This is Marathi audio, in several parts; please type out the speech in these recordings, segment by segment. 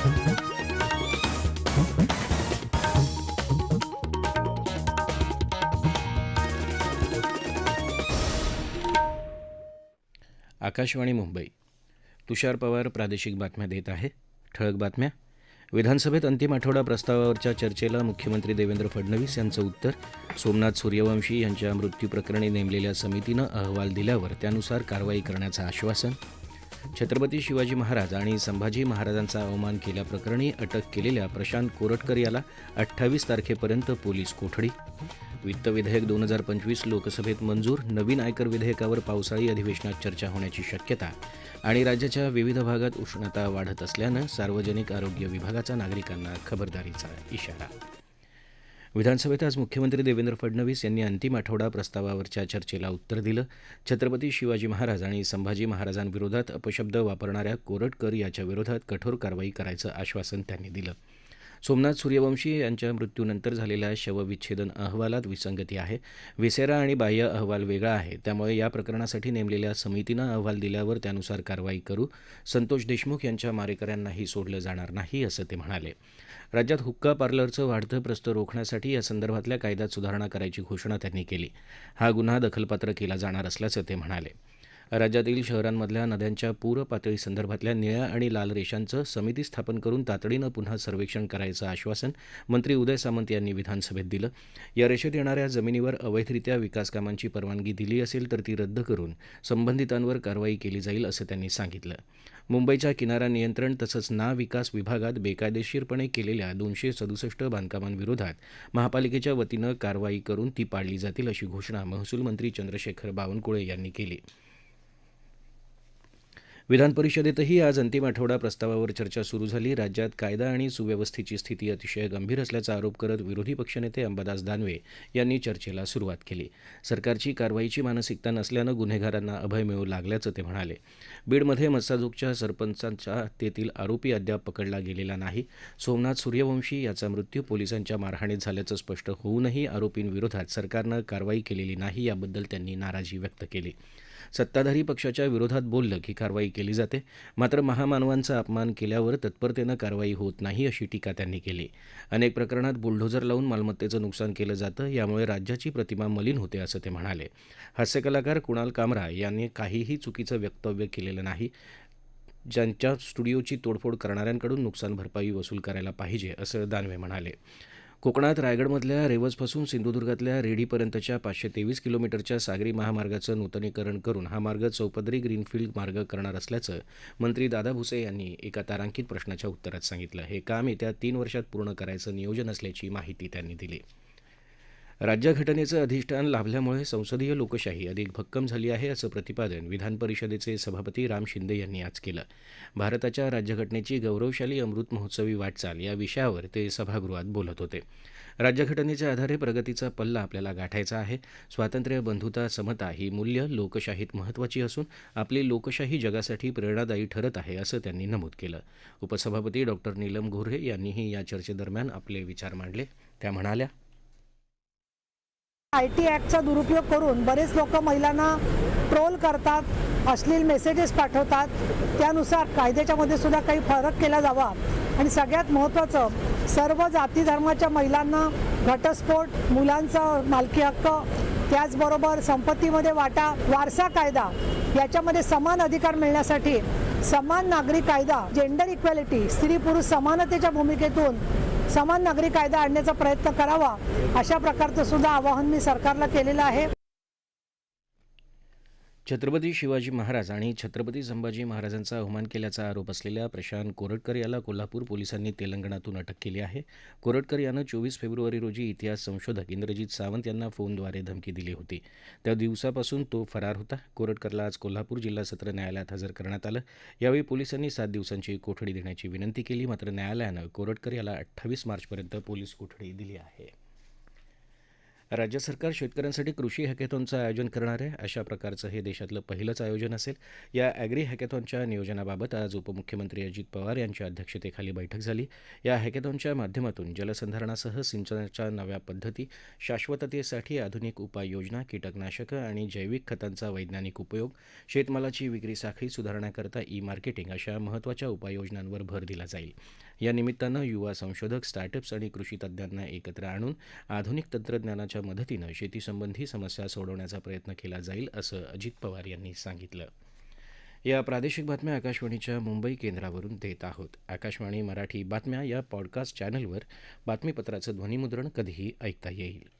आकाशवाणी मुंबई. तुषार पवार प्रादेशिक बातम्या देत आहे. ठळक बातम्या. विधानसभेत अंतिम आठवडा प्रस्तावावरच्या चर्चेला मुख्यमंत्री देवेंद्र फडणवीस यांचं उत्तर. सोमनाथ सूर्यवंशी यांच्या मृत्यूप्रकरणी नेमलेल्या समितीनं अहवाल दिल्यावर त्यानुसार कारवाई करण्याचं आश्वासन. छत्रपती शिवाजी महाराज आणि संभाजी महाराजांचा अवमान केल्याप्रकरणी अटक केलेल्या प्रशांत कोरटकर याला अठ्ठावीस तारखेपर्यंत पोलीस कोठडी. वित्त विधेयक दोन हजार पंचवीस लोकसभेत मंजूर नवीन आयकर विधेयकावर पावसाळी अधिवेशनात चर्चा होण्याची शक्यता आणि राज्याच्या विविध भागात उष्णता वाढत असल्यानं सार्वजनिक आरोग्य विभागाचा नागरिकांना खबरदारीचा इशारा. विधानसभेत आज मुख्यमंत्री देवेंद्र फडणवीस यांनी अंतिम आठवडा प्रस्तावावरच्या चर्चेला उत्तर दिलं. छत्रपती शिवाजी महाराज आणि संभाजी महाराजांविरोधात अपशब्द वापरणाऱ्या कोरटकर याच्या विरोधात कठोर कारवाई करायचं आश्वासन त्यांनी दिलं. सोमनाथ सूर्यवंशी यांच्या मृत्यूनंतर झालेल्या शवविच्छेदन अहवालात विसंगती आहे. विसेरा आणि बाह्य अहवाल वेगळा आहे. त्यामुळे या प्रकरणासाठी नेमलेल्या समितीनं अहवाल दिल्यावर त्यानुसार कारवाई करू. संतोष देशमुख यांच्या मारेकऱ्यांनाही सोडलं जाणार नाही असं ते म्हणाले. राज्यात हुक्का पार्लरचं वाढतं प्रस्त रोखण्यासाठी या संदर्भातल्या कायद्यात सुधारणा करायची घोषणा त्यांनी केली. हा गुन्हा दखलपात्र केला जाणार असल्याचं ते म्हणाले. राज्यातील शहरांमधल्या नद्यांच्या पूर पातळीसंदर्भातल्या निळ्या आणि लाल रेषांचं समिती स्थापन करून तातडीनं पुन्हा सर्वेक्षण करायचं आश्वासन मंत्री उदय सामंत यांनी विधानसभेत दिलं. या रेषेत येणाऱ्या जमिनीवर अवैधरित्या विकासकामांची परवानगी दिली असेल तर ती रद्द करून संबंधितांवर कारवाई केली जाईल असं त्यांनी सांगितलं. मुंबईच्या किनारा नियंत्रण तसंच ना विकास विभागात बेकायदेशीरपणे केलेल्या दोनशे सदुसष्ट बांधकामांविरोधात महापालिकेच्या वतीनं कारवाई करून ती पाडली जातील अशी घोषणा महसूल मंत्री चंद्रशेखर बावनकुळे यांनी केली. विधानपरिषदेतही आज अंतिम आठवडा प्रस्तावावर चर्चा सुरू झाली. राज्यात कायदा आणि सुव्यवस्थेची स्थिती अतिशय गंभीर असल्याचा आरोप करत विरोधी पक्षनेते अंबादास दानवे यांनी चर्चेला सुरुवात केली. सरकारची कारवाईची मानसिकता नसल्यानं गुन्हेगारांना अभय मिळू लागल्याचं ते म्हणाले. बीडमध्ये मस्साजोगच्या सरपंचांच्या हत्येतील आरोपी अद्याप पकडला गेलेला नाही. सोमनाथ सूर्यवंशी याचा मृत्यू पोलिसांच्या मारहाणीत झाल्याचं स्पष्ट होऊनही आरोपींविरोधात सरकारनं कारवाई केलेली नाही याबद्दल त्यांनी नाराजी व्यक्त केली. सत्ताधारी पक्षाच्या विरोधात बोललं की कारवाई केली जाते. मात्र महामानवांचा अपमान केल्यावर तत्परतेनं कारवाई होत नाही अशी टीका त्यांनी केली. अनेक प्रकरणात बुलडोझर लावून मालमत्तेचं नुकसान केलं जातं यामुळे राज्याची प्रतिमा मलिन होते असं ते म्हणाले. हास्यकलाकार कुणाल कामरा यांनी काहीही चुकीचं वक्तव्य केलेलं नाही. ज्यांच्या स्टुडिओची तोडफोड करणाऱ्यांकडून नुकसान भरपाई वसूल करायला पाहिजे असं दानवे म्हणाले. कोकणात रायगडमधल्या रेवजपासून सिंधुदुर्गातल्या रेडीपर्यंतच्या पाचशे तेवीस किलोमीटरच्या सागरी महामार्गाचं नूतनीकरण करून हा मार्ग चौपदरी ग्रीनफील्ड मार्ग करणार असल्याचं मंत्री दादा भुसे यांनी एका तारांकित प्रश्नाच्या उत्तरात सांगितलं. हे काम येत्या तीन वर्षात पूर्ण करायचं नियोजन असल्याची माहिती त्यांनी दिली. राज्यघटनेचं अधिष्ठान लाभल्यामुळे संसदीय लोकशाही अधिक भक्कम झाली आहे असं प्रतिपादन विधानपरिषदेचे सभापती राम शिंदे यांनी आज केलं. भारताच्या राज्यघटनेची गौरवशाली अमृत महोत्सवी वाटचाल या विषयावर ते सभागृहात बोलत होते. राज्यघटनेच्या आधारे प्रगतीचा पल्ला आपल्याला गाठायचा आहे. स्वातंत्र्य बंधुता समता ही मूल्य लोकशाहीत महत्त्वाची असून आपली लोकशाही जगासाठी प्रेरणादायी ठरत आहे असं त्यांनी नमूद केलं. उपसभापती डॉक्टर नीलम गोऱ्हे यांनीही या चर्चेदरम्यान आपले विचार मांडले. त्या म्हणाल्या आय टी ॲक्टचा दुरुपयोग करून बरेच लोक महिलांना ट्रोल करतात अश्लील मेसेजेस पाठवतात. त्यानुसार कायद्याच्यामध्ये सुद्धा काही फरक केला जावा. आणि सगळ्यात महत्त्वाचं सर्व जाती धर्माच्या महिलांना घटस्फोट मुलांचा मालकी हक्क त्याचबरोबर संपत्तीमध्ये वाटा वारसा कायदा याच्यामध्ये समान अधिकार मिळण्यासाठी समान नागरिक कायदा जेंडर इक्वॅलिटी स्त्री पुरुष समानतेच्या भूमिकेतून समान नागरी कायदा आणण्याचा प्रयत्न करावा अशा प्रकारचं सुद्धा आवाहन मी सरकारला केलेलं आहे. छत्रपती शिवाजी महाराज आणि छत्रपती संभाजी महाराजांचा अवमान केल्याचा आरोप असलेल्या प्रशांत कोरटकर याला कोल्हापूर पोलिसांनी तेलंगणातून अटक केली आहे. कोरटकर यानं चोवीस फेब्रुवारी रोजी इतिहास संशोधक इंद्रजित सावंत यांना फोनद्वारे धमकी दिली होती. त्या दिवसापासून तो फरार होता. कोरटकरला आज कोल्हापूर जिल्हा सत्र न्यायालयात हजर करण्यात आलं. यावेळी पोलिसांनी सात दिवसांची कोठडी देण्याची विनंती केली. मात्र न्यायालयानं कोरटकर याला अठ्ठावीस मार्चपर्यंत पोलीस कोठडी दिली आहे. राज्य सरकार शेतकऱ्यांसाठी कृषी हॅकेथॉनचं आयोजन करणार आहे. अशा प्रकारचं हे देशातलं पहिलंच आयोजन असेल. या ॲग्री हॅकेथॉनच्या नियोजनाबाबत आज उपमुख्यमंत्री अजित पवार यांच्या अध्यक्षतेखाली बैठक झाली. या हॅकेथॉनच्या माध्यमातून जलसंधारणासह सिंचनाच्या नव्या पद्धती शाश्वततेसाठी आधुनिक उपाययोजना कीटकनाशकं आणि जैविक खतांचा वैज्ञानिक उपयोग शेतमालाची विक्री साखळी सुधारण्याकरता ई मार्केटिंग अशा महत्त्वाच्या उपाययोजनांवर भर दिला जाईल. या निमित्तानं युवा संशोधक स्टार्टअप्स आणि कृषी तज्ज्ञांना एकत्र आणून आधुनिक तंत्रज्ञानाच्या मदतीनं शेतीसंबंधी समस्या सोडवण्याचा प्रयत्न केला जाईल असं अजित पवार यांनी सांगितलं. या प्रादेशिक बातम्या आकाशवाणीच्या मुंबई केंद्रावरून देत आहोत. आकाशवाणी मराठी बातम्या या पॉडकास्ट चॅनलवर बातमीपत्राचं ध्वनिमुद्रण कधीही ऐकता येईल.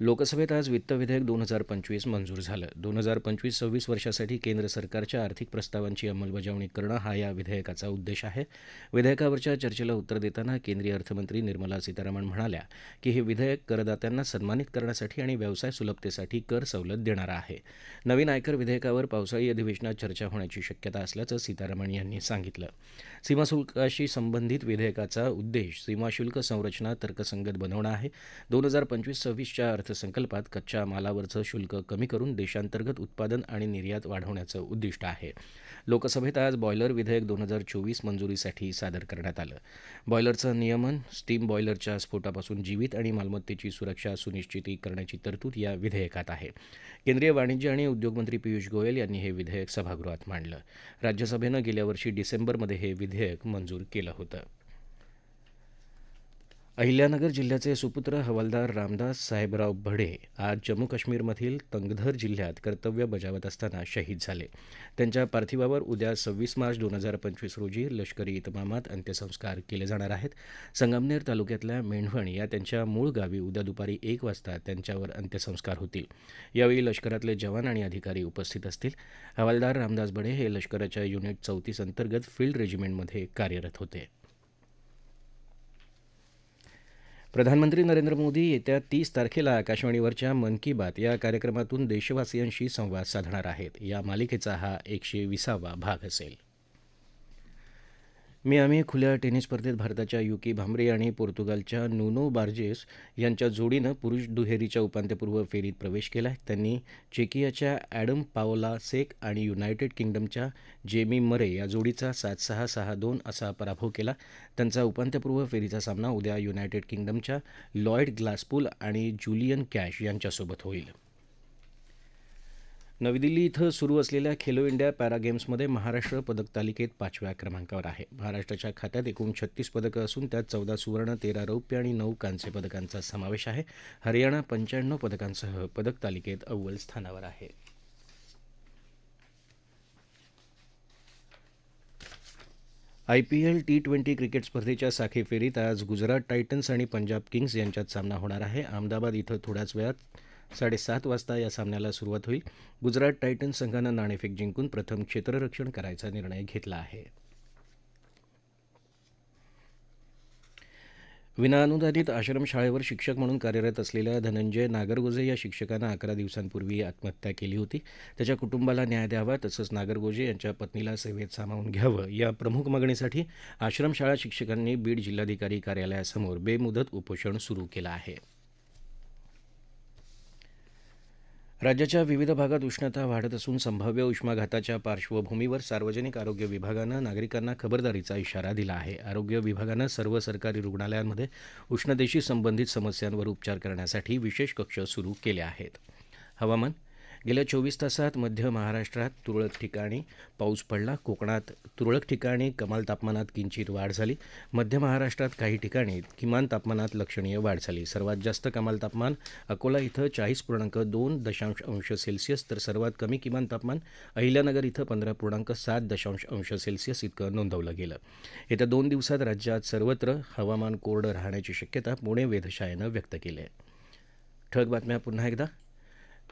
लोकसभेत आज वित्त विधेयक दोन हजार पंचवीस मंजूर झालं. दोन हजार पंचवीस सव्वीस वर्षासाठी केंद्र सरकारच्या आर्थिक प्रस्तावांची अंमलबजावणी करणं हा या विधेयकाचा उद्देश आहे. विधेयकावरच्या चर्चेला उत्तर देताना केंद्रीय अर्थमंत्री निर्मला सीतारामन म्हणाल्या की हे विधेयक करदात्यांना सन्मानित करण्यासाठी आणि व्यवसाय सुलभतेसाठी कर सवलत देणारं आहे. नवीन आयकर विधेयकावर पावसाळी अधिवेशनात चर्चा होण्याची शक्यता असल्याचं सीतारामन यांनी सांगितलं. सीमाशुल्काशी संबंधित विधेयकाचा उद्देश सीमाशुल्क संरचना तर्कसंगत बनवणं आहे. दोन हजार पंचवीस सव्वीसच्या अर्थसंकल्पात कच्च्या मालावरचं शुल्क कमी करून देशांतर्गत उत्पादन आणि निर्यात वाढवण्याचं उद्दिष्ट आहे. लोकसभेत आज बॉयलर विधेयक दोन हजार चोवीस मंजुरीसाठी सादर करण्यात आलं. बॉयलरचं नियमन स्टीम बॉयलरच्या स्फोटापासून जीवित आणि मालमत्तेची सुरक्षा सुनिश्चिती करण्याची तरतूद या विधेयकात आहे. केंद्रीय वाणिज्य आणि उद्योगमंत्री पियुष गोयल यांनी हे विधेयक सभागृहात मांडलं. राज्यसभेनं गेल्या वर्षी डिसेंबरमध्ये हे विधेयक मंजूर केलं होतं. अहिल्यानगर जिल्ह्याचे सुपुत्र हवालदार रामदास साहेबराव भडे आज जम्मू काश्मीरमधील तंगधर जिल्ह्यात कर्तव्य बजावत असताना शहीद झाले. त्यांच्या पार्थिवावर उद्या सव्वीस मार्च दोन हजार पंचवीस रोजी लष्करी इतमामात अंत्यसंस्कार केले जाणार आहेत. संगमनेर तालुक्यातल्या मेंढवण या त्यांच्या मूळ गावी उद्या दुपारी एक वाजता त्यांच्यावर अंत्यसंस्कार होतील. यावेळी लष्करातले जवान आणि अधिकारी उपस्थित असतील. हवालदार रामदास बडे हे लष्कराच्या युनिट चौतीस अंतर्गत फील्ड रेजिमेंटमध्ये कार्यरत होते. प्रधानमंत्री नरेंद्र मोदी येत्या तीस तारखेला आकाशवाणीवरच्या मन की बात या कार्यक्रमातून देशवासियांशी संवाद साधणार आहेत. या मालिकेचा हा एकशे विसावा भाग असेल. मियामी खुल्या टेनिस स्पर्धेत भारताच्या युकी भांबरे आणि पोर्तुगालच्या नुनो बार्जेस यांच्या जोडीनं पुरुष दुहेरीच्या उपांत्यपूर्व फेरीत प्रवेश केला. आहे त्यांनी चेकियाच्या ॲडम पाओला सेक आणि युनायटेड किंगडमच्या जेमी मरे या जोडीचा सात सहा सहा दोन असा पराभव केला. त्यांचा उपांत्यपूर्व फेरीचा सामना उद्या युनायटेड किंगडमच्या लॉयड ग्लासपूल आणि जुलियन कॅश यांच्यासोबत होईल. नवी दिल्ली इथं सुरू असलेल्या खेलो इंडिया पॅरा गेम्समध्ये महाराष्ट्र पदक तालिकेत पाचव्या क्रमांकावर आहे. महाराष्ट्राच्या खात्यात एकूण छत्तीस पदकं असून त्यात चौदा सुवर्ण तेरा रौप्य आणि नऊ कांस्य पदकांचा समावेश आहे. हरियाणा पंच्याण्णव पदकांसह पदक तालिकेत अव्वल स्थानावर आहे. आयपीएल टी ट्वेंटी क्रिकेट स्पर्धेच्या साखी फेरीत आज गुजरात टायटन्स आणि पंजाब किंग्स यांच्यात सामना होणार आहे. अहमदाबाद इथं थोड्याच वेळात साडेसात वाजता या सामन्याला सुरुवात होईल. गुजरात टायटन्स संघानं नाणेफेक जिंकून प्रथम क्षेत्ररक्षण करायचा निर्णय घेतला आहे. विनाअनुदानित आश्रमशाळेवर शिक्षक म्हणून कार्यरत असलेल्या धनंजय नागरगोजे या शिक्षकानं अकरा दिवसांपूर्वी आत्महत्या केली होती. त्याच्या कुटुंबाला न्याय द्यावा तसंच नागरगोजे यांच्या पत्नीला सेवेत सामावून घ्यावं या प्रमुख मागणीसाठी आश्रमशाळा शिक्षकांनी बीड जिल्हाधिकारी कार्यालयासमोर बेमुदत उपोषण सुरू केलं आहे. राज्याच्या विविध भागात उष्णता वाढत असून संभाव्य उष्माघाताच्या पार्श्वभूमीवर सार्वजनिक आरोग्य विभागानं नागरिकांना खबरदारीचा इशारा दिला आहे. आरोग्य विभागानं सर्व सरकारी रुग्णालयांमध्ये उष्णतेशी संबंधित समस्यांवर उपचार करण्यासाठी विशेष कक्ष सुरू केले आहेत. हवामान गेल्या चोवीस तासात मध्य महाराष्ट्रात तुरळक ठिकाणी पाऊस पडला. कोकणात तुरळक ठिकाणी कमाल तापमानात किंचित वाढ झाली. मध्य महाराष्ट्रात काही ठिकाणी किमान तापमानात लक्षणीय वाढ झाली. सर्वात जास्त कमाल तापमान अकोला इथं चाळीस पूर्णांक दोन दशांश अंश सेल्सिअस तर सर्वात कमी किमान तापमान अहिल्यानगर इथं पंधरा पूर्णांक सात दशांश अंश सेल्सिअस इतकं नोंदवलं गेलं. येत्या दोन दिवसात राज्यात सर्वत्र हवामान कोरडं राहण्याची शक्यता पुणे वेधशाळेनं व्यक्त केली आहे. ठळक बातम्या पुन्हा एकदा.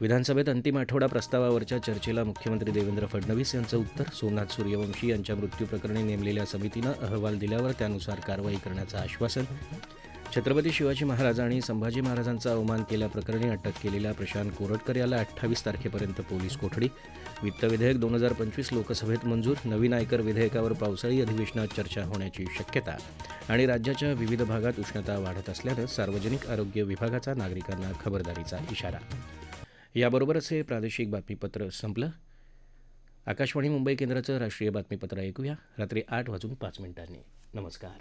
विधानसभेत अंतिम आठवडा प्रस्तावावरच्या चर्चेला मुख्यमंत्री देवेंद्र फडणवीस यांचं उत्तर. सोमनाथ सूर्यवंशी यांच्या मृत्यूप्रकरणी नेमलेल्या समितीनं अहवाल दिल्यावर त्यानुसार कारवाई करण्याचं आश्वासन. छत्रपती शिवाजी महाराज आणि संभाजी महाराजांचा अवमान केल्याप्रकरणी अटक केलेल्या प्रशांत कोरटकर याला अठ्ठावीस तारखेपर्यंत पोलीस कोठडी. वित्त विधेयक दोन हजार पंचवीस लोकसभेत मंजूर. नवीन आयकर विधेयकावर पावसाळी अधिवेशनात चर्चा होण्याची शक्यता. आणि राज्याच्या विविध भागात उष्णता वाढत असल्यानं सार्वजनिक आरोग्य विभागाचा नागरिकांना खबरदारीचा इशारा. याबरोबरच हे प्रादेशिक बातमीपत्र संपलं. आकाशवाणी मुंबई केंद्राचं राष्ट्रीय बातमीपत्र ऐकूया. रात्री आठ वाजून पाच मिनिटांनी. नमस्कार.